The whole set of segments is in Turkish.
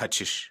kaçış.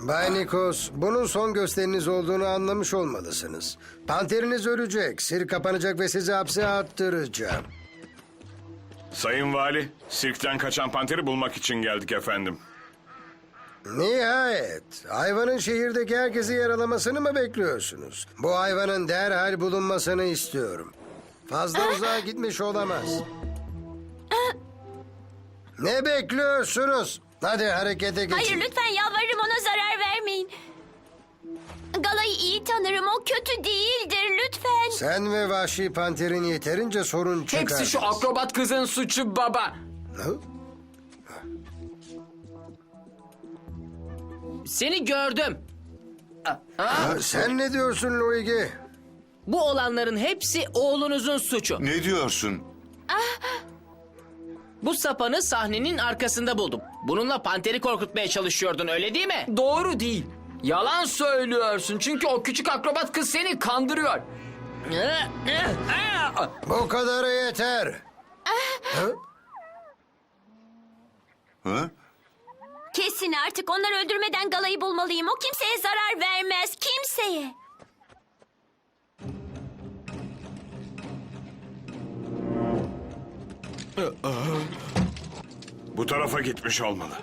Bay Nikos, bunun son gösteriniz olduğunu anlamış olmalısınız. Panteriniz ölecek, sir kapanacak ve sizi hapse attıracağım. Sayın Vali, sirkten kaçan panteri bulmak için geldik efendim. Nihayet, hayvanın şehirdeki herkesi yaralamasını mı bekliyorsunuz? Bu hayvanın derhal bulunmasını istiyorum. Fazla uzağa gitmiş olamaz. Ne bekliyorsunuz? Hadi harekete geçin. Hayır lütfen yalvarırım ona zarar vermeyin. Gala'yı iyi tanırım o kötü değildir lütfen. Sen ve vahşi panterin yeterince sorun çıkardınız. Hepsi şu akrobat kızın suçu baba. Seni gördüm. Ha, Sen ne diyorsun Luigi? Bu olanların hepsi oğlunuzun suçu. Ne diyorsun? Bu sapanı sahnenin arkasında buldum. Bununla panteri korkutmaya çalışıyordun öyle değil mi? Doğru değil. Yalan söylüyorsun çünkü o küçük akrobat kız seni kandırıyor. Bu kadarı yeter. Kesin artık onları öldürmeden Gala'yı bulmalıyım. O kimseye zarar vermez kimseye. Bu tarafa gitmiş olmalı.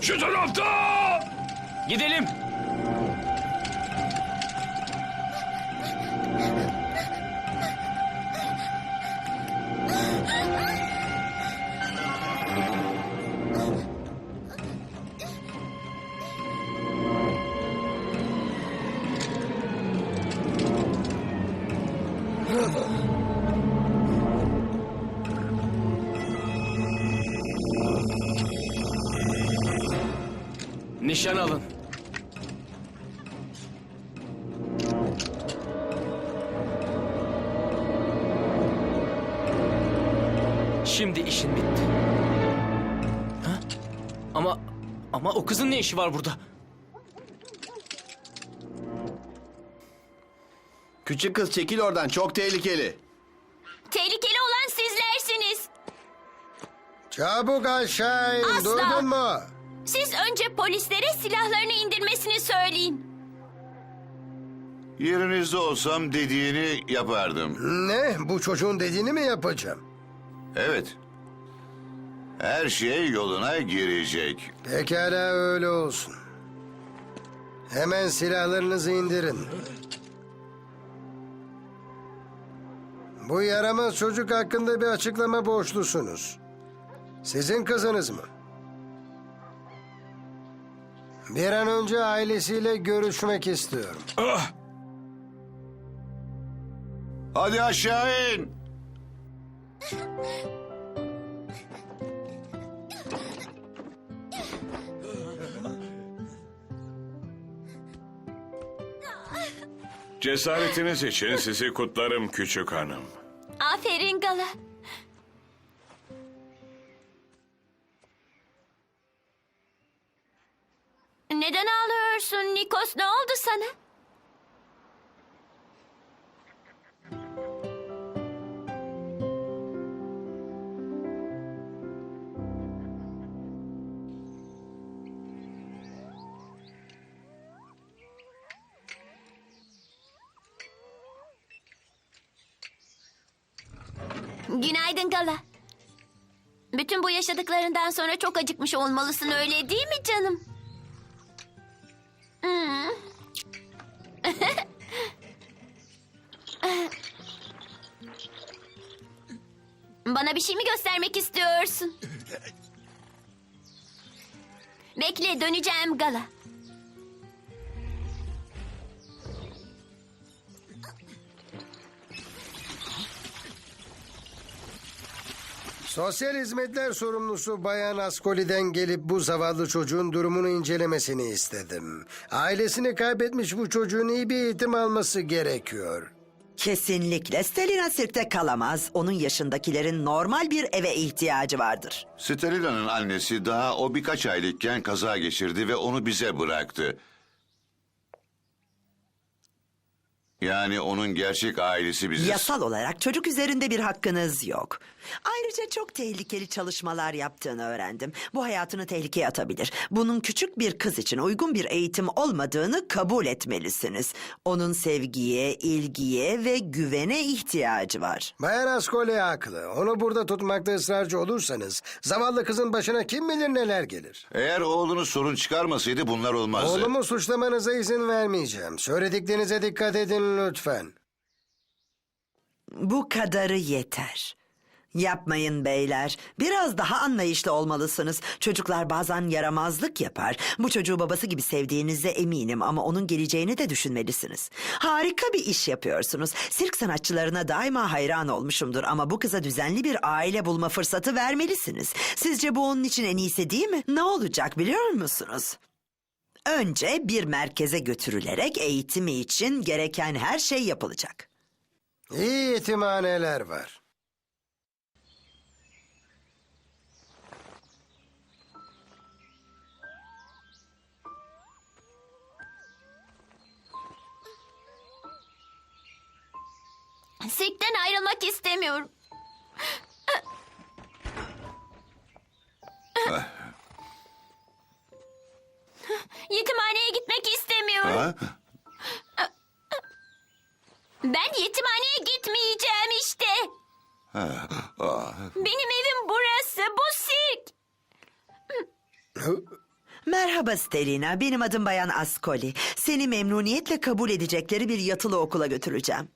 Şu tarafta! Gidelim. Ama ama o kızın ne işi var burada? Küçük kız çekil oradan çok tehlikeli. Tehlikeli olan sizlersiniz. Çabuk aşağı in, Asla. duydun mu? Siz önce polislere silahlarını indirmesini söyleyin. Yerinizde olsam dediğini yapardım. Ne? Bu çocuğun dediğini mi yapacağım? Evet. Her şey yoluna girecek. Pekala öyle olsun. Hemen silahlarınızı indirin. Bu yaramaz çocuk hakkında bir açıklama borçlusunuz. Sizin kızınız mı? Bir an önce ailesiyle görüşmek istiyorum. Hadi aşağı in. Cesaretiniz için sizi kutlarım küçük hanım. Aferin Gala. Neden ağlıyorsun Nikos? Ne oldu sana? Günaydın Gala. Bütün bu yaşadıklarından sonra çok acıkmış olmalısın öyle değil mi canım? Hmm. Bana bir şey mi göstermek istiyorsun? Bekle döneceğim Gala. Sosyal hizmetler sorumlusu Bayan Ascoli'den gelip bu zavallı çocuğun durumunu incelemesini istedim. Ailesini kaybetmiş bu çocuğun iyi bir eğitim alması gerekiyor. Kesinlikle Stelina sirkte kalamaz. Onun yaşındakilerin normal bir eve ihtiyacı vardır. Stelina'nın annesi daha o birkaç aylıkken kaza geçirdi ve onu bize bıraktı. Yani onun gerçek ailesi biziz. Yasal olarak çocuk üzerinde bir hakkınız yok. Ayrıca çok tehlikeli çalışmalar yaptığını öğrendim. Bu hayatını tehlikeye atabilir. Bunun küçük bir kız için uygun bir eğitim olmadığını kabul etmelisiniz. Onun sevgiye, ilgiye ve güvene ihtiyacı var. Bayan Ascoli haklı. Onu burada tutmakta ısrarcı olursanız zavallı kızın başına kim bilir neler gelir. Eğer oğlunuz sorun çıkarmasaydı bunlar olmazdı. Oğlumu suçlamanıza izin vermeyeceğim. Söylediklerinize dikkat edin lütfen. Bu kadarı yeter. Yapmayın beyler. Biraz daha anlayışlı olmalısınız. Çocuklar bazen yaramazlık yapar. Bu çocuğu babası gibi sevdiğinize eminim ama onun geleceğini de düşünmelisiniz. Harika bir iş yapıyorsunuz. Sirk sanatçılarına daima hayran olmuşumdur ama bu kıza düzenli bir aile bulma fırsatı vermelisiniz. Sizce bu onun için en iyisi değil mi? Ne olacak biliyor musunuz? Önce bir merkeze götürülerek eğitimi için gereken her şey yapılacak. İyi yetimhaneler var. Sirkten ayrılmak istemiyorum. Yetimhaneye gitmek istemiyorum. Ha? Ben yetimhaneye gitmeyeceğim işte. Benim evim burası. Bu sirk. Merhaba Stelina, benim adım Bayan Ascoli. Seni memnuniyetle kabul edecekleri bir yatılı okula götüreceğim.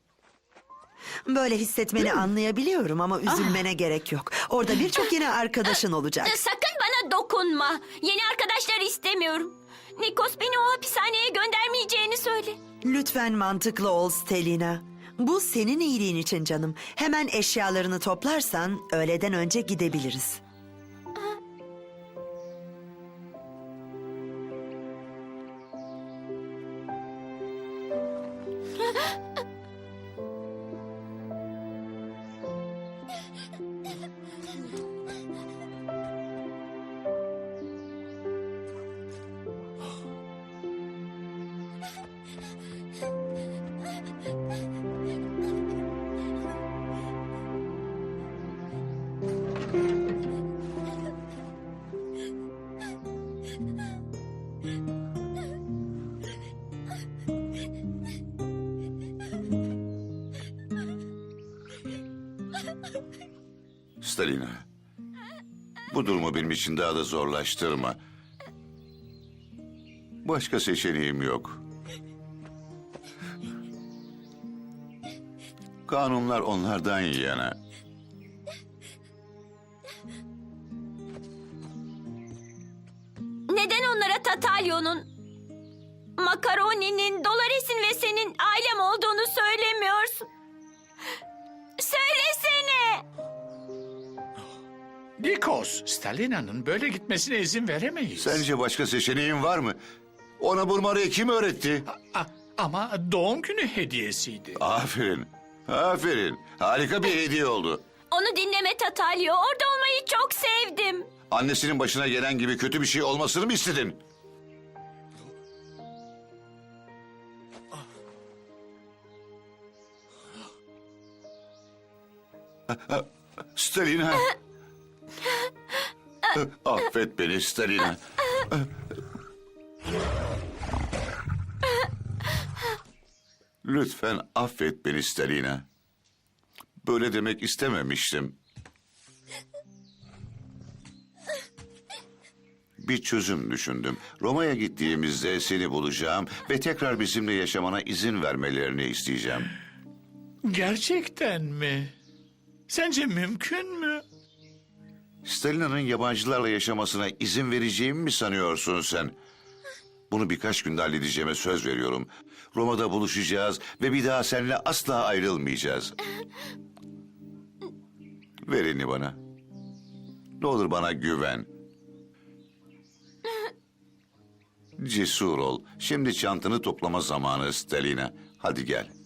Böyle hissetmeni anlayabiliyorum ama üzülmene gerek yok. Orada birçok yeni arkadaşın olacak. Sakın bana dokunma. Yeni arkadaşlar istemiyorum. Nikos beni o hapishaneye göndermeyeceğini söyle. Lütfen mantıklı ol Stelina. Bu senin iyiliğin için canım. Hemen eşyalarını toplarsan öğleden önce gidebiliriz. Bu durumu benim için daha da zorlaştırma. Başka seçeneğim yok. Kanunlar onlardan yana. Neden onlara Tatalyon'un, Makaroni'nin, Dolores'in ve senin ailem olduğunu söylemiyorsun? Nikos, Stalina'nın böyle gitmesine izin veremeyiz. Sence başka seçeneğin var mı? Ona bulmayı kim öğretti? A- ama doğum günü hediyesiydi. Aferin. Aferin. Harika bir hediye oldu. Onu dinleme Tatalyo. Orada olmayı çok sevdim. Annesinin başına gelen gibi kötü bir şey olmasını mı istedin? Stalina. Affet beni Stalina. Lütfen affet beni Stalina. Böyle demek istememiştim. Bir çözüm düşündüm. Roma'ya gittiğimizde seni bulacağım ve tekrar bizimle yaşamana izin vermelerini isteyeceğim. Gerçekten mi? Sence mümkün mü? Stalina'nın yabancılarla yaşamasına izin vereceğimi mi sanıyorsun sen? Bunu birkaç günde halledeceğime söz veriyorum. Roma'da buluşacağız ve bir daha seninle asla ayrılmayacağız. Ver elini bana. Ne olur bana güven. Cesur ol. Şimdi çantanı toplama zamanı Stalina. Hadi gel.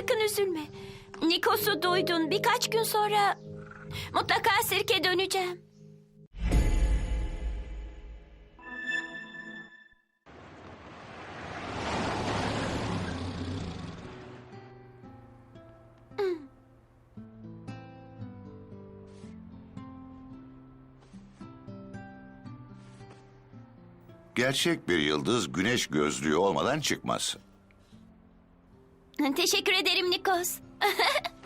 Sakın üzülme. Nikos'u duydun. Birkaç gün sonra mutlaka sirke döneceğim. Gerçek bir yıldız güneş gözlüğü olmadan çıkmaz. Teşekkür ederim Nikos.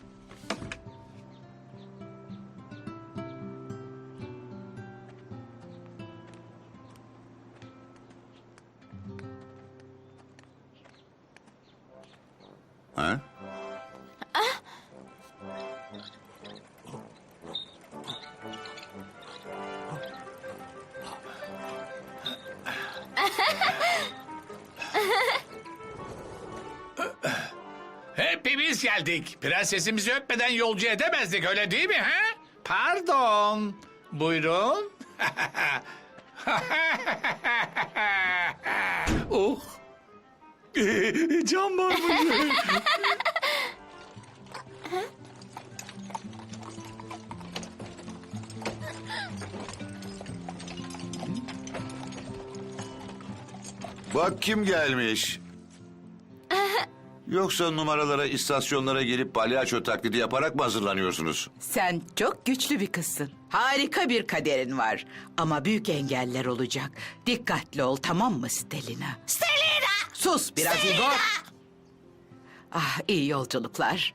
Hepimiz geldik. Prensesimizi öpmeden yolcu edemezdik öyle değil mi? He? Pardon. Buyurun. oh. Can var mı? Bak kim gelmiş. Yoksa numaralara, istasyonlara gelip palyaço taklidi yaparak mı hazırlanıyorsunuz? Sen çok güçlü bir kızsın. Harika bir kaderin var. Ama büyük engeller olacak. Dikkatli ol tamam mı Stelina? Stelina! Sus biraz Igor. Ah iyi yolculuklar.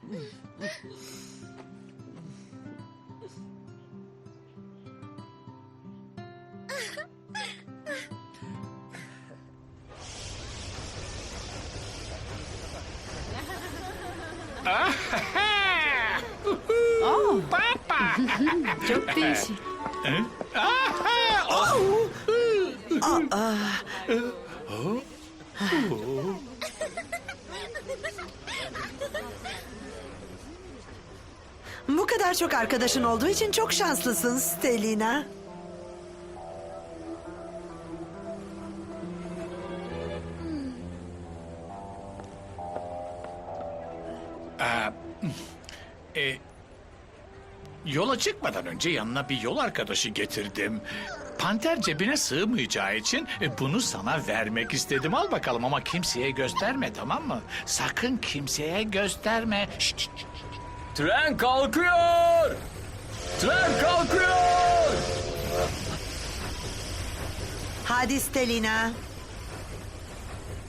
Bu kadar çok arkadaşın olduğu için çok şanslısın Stelina. E, yola çıkmadan önce yanına bir yol arkadaşı getirdim. Panter cebine sığmayacağı için e, bunu sana vermek istedim. Al bakalım ama kimseye gösterme tamam mı? Sakın kimseye gösterme. Şşt, şşt, şşt. Tren kalkıyor! Tren kalkıyor! Hadi Stelina.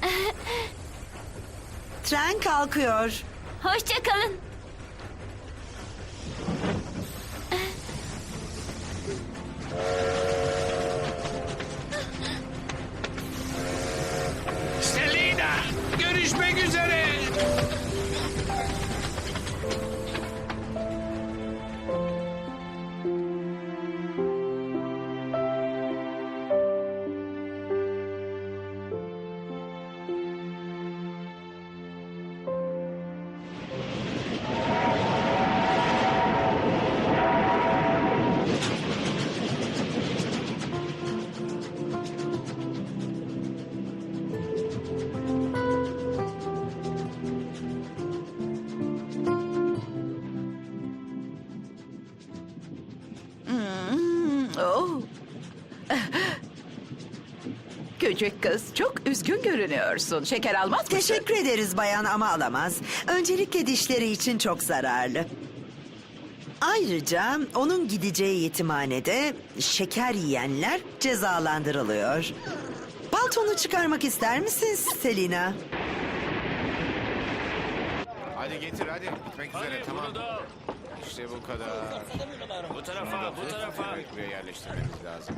Tren kalkıyor. Hoşça Küçük kız çok üzgün görünüyorsun. Şeker almaz mısın? Teşekkür ederiz bayan ama alamaz. Öncelikle dişleri için çok zararlı. Ayrıca onun gideceği yetimhanede şeker yiyenler cezalandırılıyor. Paltonu çıkarmak ister misin Selina? Hadi getir hadi. Bitmek üzere tamam. İşte bu kadar. Bu tarafa, bu tarafa. Buraya yerleştirmemiz lazım.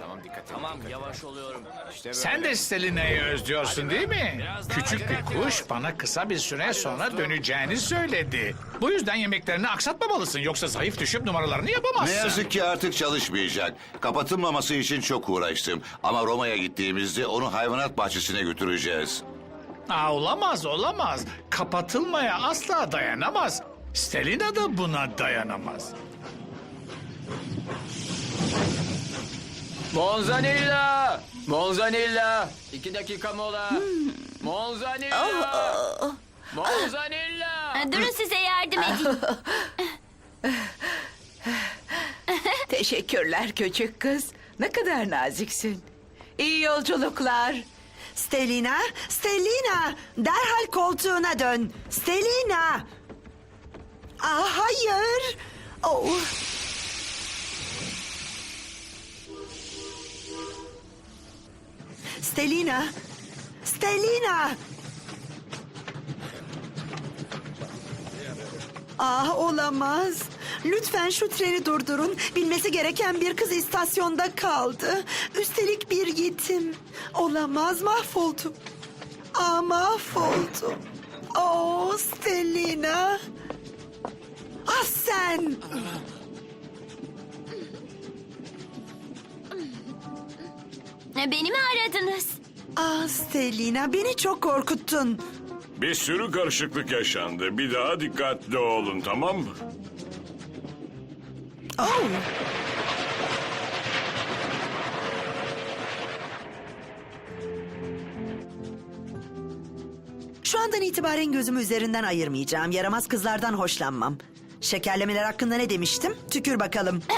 Tamam dikkat edin. Tamam dikkat yavaş oluyorum. İşte böyle. Sen de Stelina'yı özlüyorsun değil mi? Küçük bir kuş bana kısa bir süre sonra döneceğini söyledi. Bu yüzden yemeklerini aksatmamalısın yoksa zayıf düşüp numaralarını yapamazsın. Ne yazık ki artık çalışmayacak. Kapatılmaması için çok uğraştım. Ama Roma'ya gittiğimizde onu hayvanat bahçesine götüreceğiz. Aa, olamaz olamaz. Kapatılmaya asla dayanamaz. Stelina da buna dayanamaz. Monzanilla! Monzanilla! İki dakika mola. Monzanilla! Monzanilla! Durun size yardım edeyim. Teşekkürler küçük kız. Ne kadar naziksin. İyi yolculuklar. Stelina, Stelina, derhal koltuğuna dön. Stelina. Aa, hayır. Oh. Stelina, Stelina. Ah olamaz. Lütfen şu treni durdurun. Bilmesi gereken bir kız istasyonda kaldı. Üstelik bir yetim. Olamaz mahvoldum. Ah mahvoldum. Oh Stelina. Ah sen. Beni mi aradınız? Ah Stelina beni çok korkuttun. Bir sürü karışıklık yaşandı. Bir daha dikkatli olun tamam mı? Oh. Şu andan itibaren gözümü üzerinden ayırmayacağım. Yaramaz kızlardan hoşlanmam. Şekerlemeler hakkında ne demiştim? Tükür bakalım.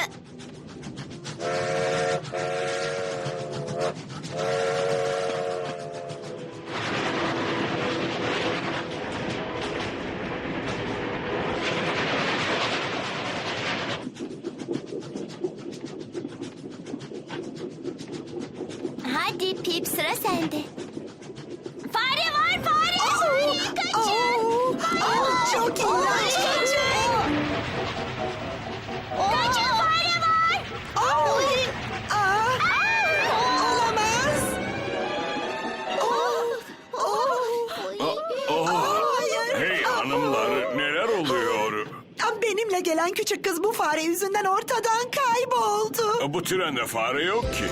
Bu trende fare yok ki.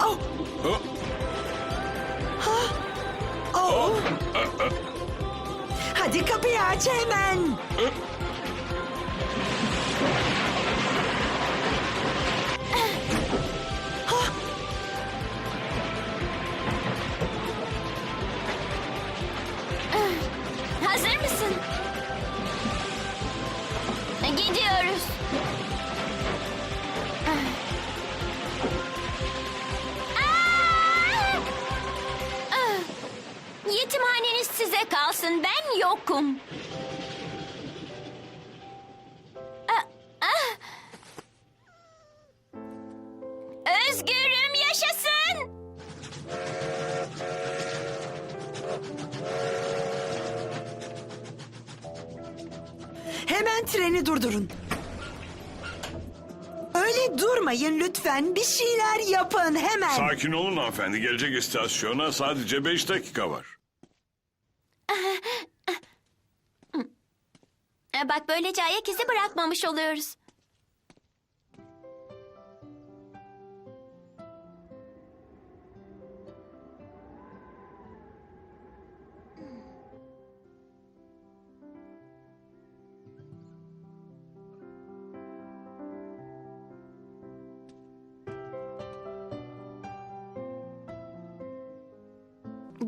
Oh, Oh, oh. Hadi kapıyı aç hemen. Hazır Hemen treni durdurun. Öyle durmayın lütfen. Bir şeyler yapın hemen. Sakin olun hanımefendi. Gelecek istasyona sadece beş dakika var. E, Bak böylece ayak izi bırakmamış oluyoruz.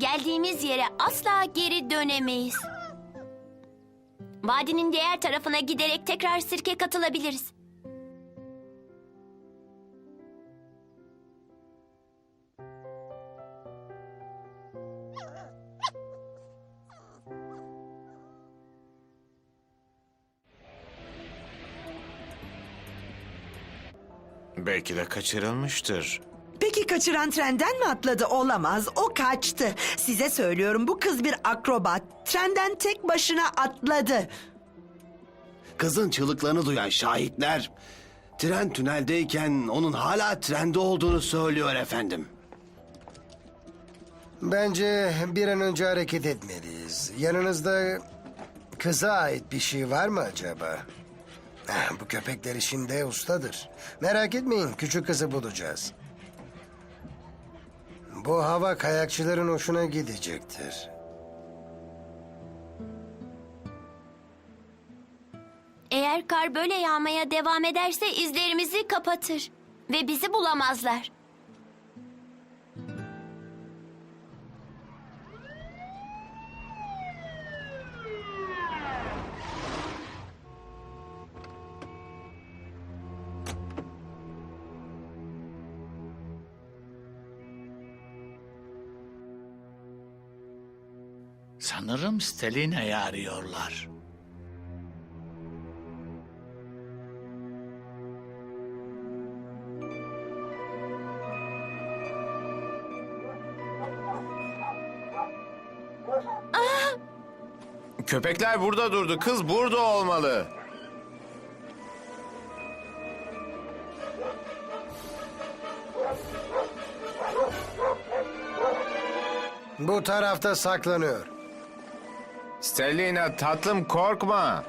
Geldiğimiz yere asla geri dönemeyiz. Vadinin diğer tarafına giderek tekrar sirke katılabiliriz. Belki de kaçırılmıştır. Kaçıran trenden mi atladı? Olamaz. O kaçtı. Size söylüyorum bu kız bir akrobat. Trenden tek başına atladı. Kızın çığlıklarını duyan şahitler tren tüneldeyken onun hala trende olduğunu söylüyor efendim. Bence bir an önce hareket etmeliyiz. Yanınızda kıza ait bir şey var mı acaba? Ah, Bu köpekler işinde ustadır. Merak etmeyin küçük kızı bulacağız. Bu hava kayakçıların hoşuna gidecektir. Eğer kar böyle yağmaya devam ederse izlerimizi kapatır. Ve bizi bulamazlar. Sanırım Stelina'yı arıyorlar. Köpekler burada durdu. Kız burada olmalı. Bu tarafta saklanıyor. Stellina tatlım korkma.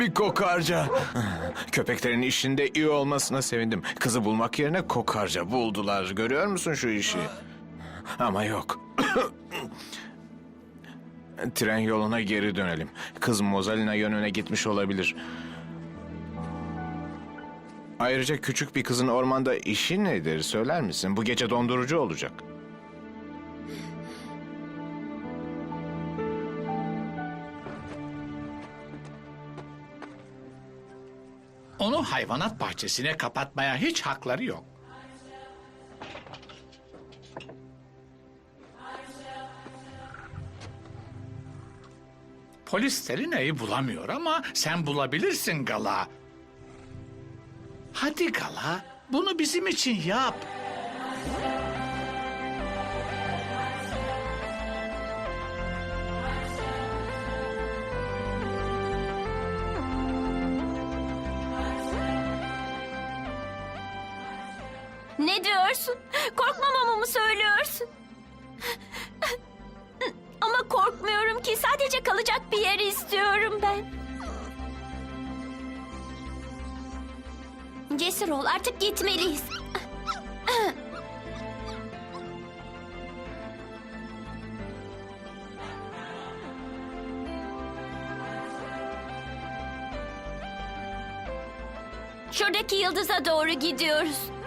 Bir kokarca. Köpeklerin işinde iyi olmasına sevindim. Kızı bulmak yerine kokarca buldular. Görüyor musun şu işi? Ama yok. Tren yoluna geri dönelim. Kız Mozalina yönüne gitmiş olabilir. Ayrıca küçük bir kızın ormanda işi nedir söyler misin? Bu gece dondurucu olacak. Onu hayvanat bahçesine kapatmaya hiç hakları yok. Polis Stelina'yı bulamıyor ama sen bulabilirsin Gala. Hadi Gala, bunu bizim için yap. Ne diyorsun? Korkmamamı mı söylüyorsun? Ama korkmuyorum ki. Sadece kalacak bir yer istiyorum ben. Cesur ol. Artık gitmeliyiz. Şuradaki yıldıza doğru gidiyoruz.